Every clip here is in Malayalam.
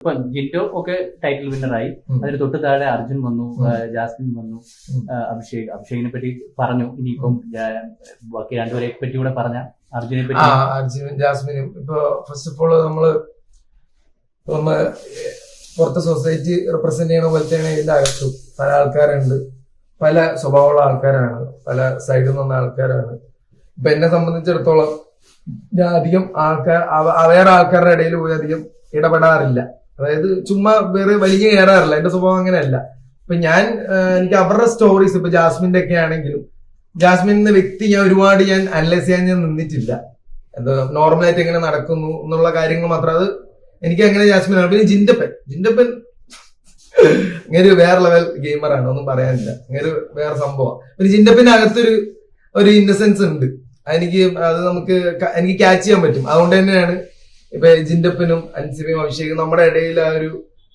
ഇപ്പൊ ജിൻഡോ ഒക്കെ ടൈറ്റിൽ വിന്നറായി ആയി. അതിന് തൊട്ട് താഴെ അർജുൻ വന്നു. ജാസ്മിൻ വന്നു അഭിഷേക് അഭിഷേകിനെ പറ്റി പറഞ്ഞു. ഇനിയിപ്പം ബാക്കി രണ്ടുപേരെ പറ്റി കൂടെ പറഞ്ഞ അർജുനെ പറ്റി. അർജുനും ജാസ്മിനും. ഇപ്പൊ ഫസ്റ്റ് ഓഫ് ഓൾ നമ്മൾ നമ്മ പുറത്തെ സൊസൈറ്റി റെപ്രസെന്റ് ചെയ്യണ പോലത്തെയാണ് ഇതിന്റെ അകത്തും പല ആൾക്കാരുണ്ട്. പല സ്വഭാവമുള്ള ആൾക്കാരാണ്. പല സൈഡിൽ നിന്ന ആൾക്കാരാണ്. ഇപ്പൊ എന്നെ സംബന്ധിച്ചിടത്തോളം ഞാൻ അധികം ആൾക്കാർ വേറെ ആൾക്കാരുടെ ഇടയിൽ പോയി അധികം ഇടപെടാറില്ല. അതായത് ചുമ്മാ വേറെ വലിയ കയറാറില്ല എന്റെ സ്വഭാവം അങ്ങനെയല്ല. ഇപ്പൊ ഞാൻ എനിക്ക് അവരുടെ സ്റ്റോറീസ് ഇപ്പൊ ജാസ്മിന്റെ ഒക്കെ ആണെങ്കിലും ജാസ്മിൻ എന്ന വ്യക്തി ഞാൻ ഒരുപാട് ഞാൻ അനലൈസ് ചെയ്യാൻ ഞാൻ നിന്നിട്ടില്ല. എന്താ നോർമലായിട്ട് എങ്ങനെ നടക്കുന്നു എന്നുള്ള കാര്യങ്ങൾ മാത്രം. അത് എനിക്ക് അങ്ങനെ ജാസ്മിൻ ആണ്. പിന്നെ ജിൻഡപ്പൻ. ജിൻഡപ്പൻ ഇങ്ങനെ ഒരു വേറെ ലെവൽ ഗെയിമറാണ് ഒന്നും പറയാനില്ല. ഇങ്ങനെ ഒരു വേറെ സംഭവമാണ് പിന്നെ ജിൻഡപ്പിന്റെ അകത്തൊരു ഒരു ഇന്നസെൻസ് ഉണ്ട്. എനിക്ക് അത് നമുക്ക് എനിക്ക് ക്യാച്ച് ചെയ്യാൻ പറ്റും. അതുകൊണ്ട് തന്നെയാണ് ഇപ്പൊ ജിൻഡപ്പനും അൻസിബയും അഭിഷേകും നമ്മുടെ ഇടയിൽ ആ ഒരു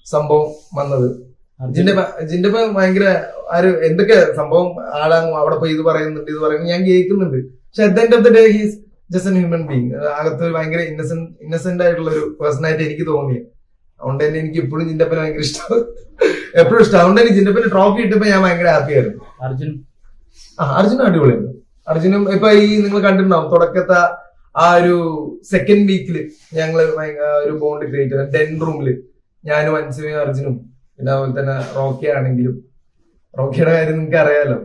സംഭവം വന്നത്. ജിൻഡപ്പ ഭയങ്കര ആര് എന്തൊക്കെ സംഭവം ആളാണ് അവിടെ പോയി ഇത് പറയുന്നുണ്ട് ഇത് പറയുന്നു ഞാൻ കേൾക്കുന്നുണ്ട്. പക്ഷെ at end of the day he's just an human being അകത്ത് ഭയങ്കര ഇന്നസെന്റ് ഇന്നസെന്റ് ആയിട്ടുള്ള ഒരു പേഴ്സൺ ആയിട്ട് എനിക്ക് തോന്നി അതുകൊണ്ട് തന്നെ എനിക്ക് ഇപ്പോഴും ജിന്റപ്പനെ ഭയങ്കര ഇഷ്ടം. എപ്പോഴും ഇഷ്ടം. അതുകൊണ്ട് തന്നെ ജിന്റപ്പന് ട്രോഫി കിട്ടുമ്പോ ഞാൻ ഭയങ്കര ഹാപ്പി ആയിരുന്നു. അർജുൻ. ആ അർജുനും അടിപൊളിയായിരുന്നു. അർജുനും ഇപ്പൊ ഈ നിങ്ങൾ കണ്ടിട്ടുണ്ടാവും തുടക്കത്തെ ആ ഒരു സെക്കൻഡ് വീക്കിൽ ഞങ്ങൾ ഒരു ബോണ്ട് ക്രിയേറ്റ് ചെയ്ത. ടെൻ റൂമിൽ ഞാനും അൻസുവും അർജുനും പിന്നെ അതുപോലെ തന്നെ റോക്കി ആണെങ്കിലും റോക്കിയുടെ കാര്യം നിങ്ങൾക്ക് അറിയാലോ.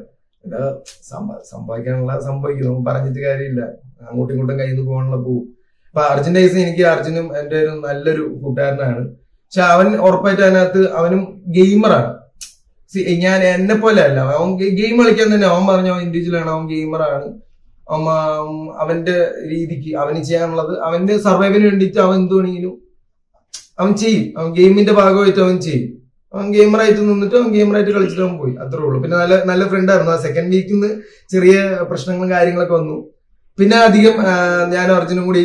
സംഭവിക്കാനുള്ള സംഭവിക്കും. പറഞ്ഞിട്ട് കാര്യമില്ല. അങ്ങോട്ടും ഇങ്ങോട്ടും കയ്യിൽ നിന്ന് പോകാനുള്ള പോവും. അപ്പൊ അർജുന്റെ കേസ് എനിക്ക് അർജുനും എന്റെ ഒരു നല്ലൊരു കൂട്ടുകാരനാണ്. പക്ഷെ അവൻ ഉറപ്പായിട്ട് അതിനകത്ത് അവനും ഗെയിമറാണ് ഞാൻ എന്നെ പോലെ അല്ല. അവൻ ഗെയിം കളിക്കാൻ തന്നെ അവൻ പറഞ്ഞു അവൻ ഇൻഡിവിജ്വൽ ആണ്. അവൻ ഗെയിമറാണ് അവന്റെ രീതിക്ക് അവന് ചെയ്യാനുള്ളത് അവന്റെ സർവൈവിന് വേണ്ടിയിട്ട് അവൻ എന്ത് വേണമെങ്കിലും അവൻ ചെയ്യും. അവൻ ഗെയിമിന്റെ ഭാഗമായിട്ട് അവൻ ചെയ്യും. അവൻ ഗെയിമറായിട്ട് നിന്നിട്ട് അവൻ ഗെയിമറായിട്ട് കളിച്ചിട്ട് അവൻ പോയി. അത്രേ ഉള്ളൂ. പിന്നെ നല്ല നല്ല ഫ്രണ്ട് ആയിരുന്നു. ആ സെക്കൻഡ് വീക്കിൽ നിന്ന് ചെറിയ പ്രശ്നങ്ങളും കാര്യങ്ങളൊക്കെ വന്നു. പിന്നെ അധികം ഞാൻ അർജുനും കൂടി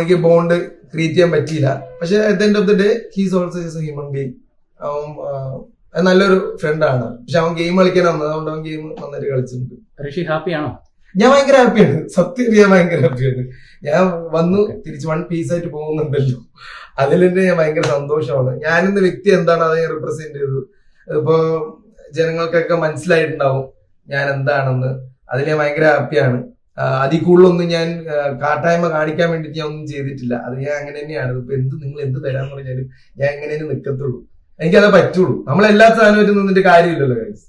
എനിക്ക് ബോണ്ട് ക്രിയേറ്റ് ചെയ്യാൻ പറ്റിയില്ല. പക്ഷെ at end of the day he's also is human being അവൻ നല്ലൊരു ഫ്രണ്ടാണ് പക്ഷെ അവൻ ഗെയിം കളിക്കാൻ വന്നത് അതുകൊണ്ട് അവൻ ഗെയിം നന്നായിട്ട് കളിച്ചിട്ടുണ്ട്. ഋഷി ഹാപ്പിയാണോ ഞാൻ ഭയങ്കര ഹാപ്പിയാണ് സത്യം ഞാൻ ഭയങ്കര ഹാപ്പിയാണ് ഞാൻ വന്നു തിരിച്ച് വൺ പീസ് ആയിട്ട് പോകുന്നുണ്ടല്ലോ. അതിൽ തന്നെ ഞാൻ ഭയങ്കര സന്തോഷമാണ്. ഞാനെന്ന വ്യക്തി എന്താണ് അത് ഞാൻ റിപ്രസെന്റ് ചെയ്തത്? ഇപ്പോ ജനങ്ങൾക്കൊക്കെ മനസ്സിലായിട്ടുണ്ടാവും ഞാൻ എന്താണെന്ന്. അതിൽ ഞാൻ ഭയങ്കര ഹാപ്പിയാണ് അതിൽ കൂടുതലൊന്നും ഞാൻ കാട്ടായ്മ കാണിക്കാൻ വേണ്ടിയിട്ട് ഞാൻ ഒന്നും ചെയ്തിട്ടില്ല. അത് ഞാൻ അങ്ങനെ തന്നെയാണ്. ഇപ്പൊ എന്ത് നിങ്ങൾ എന്ത് തരാൻ പറഞ്ഞാലും ഞാൻ എങ്ങനെ നിൽക്കത്തുള്ളൂ എനിക്കത് പറ്റുള്ളൂ. നമ്മൾ എല്ലാ സാധനമായിട്ട് നിന്നിട്ട് കാര്യമില്ലല്ലോ guys.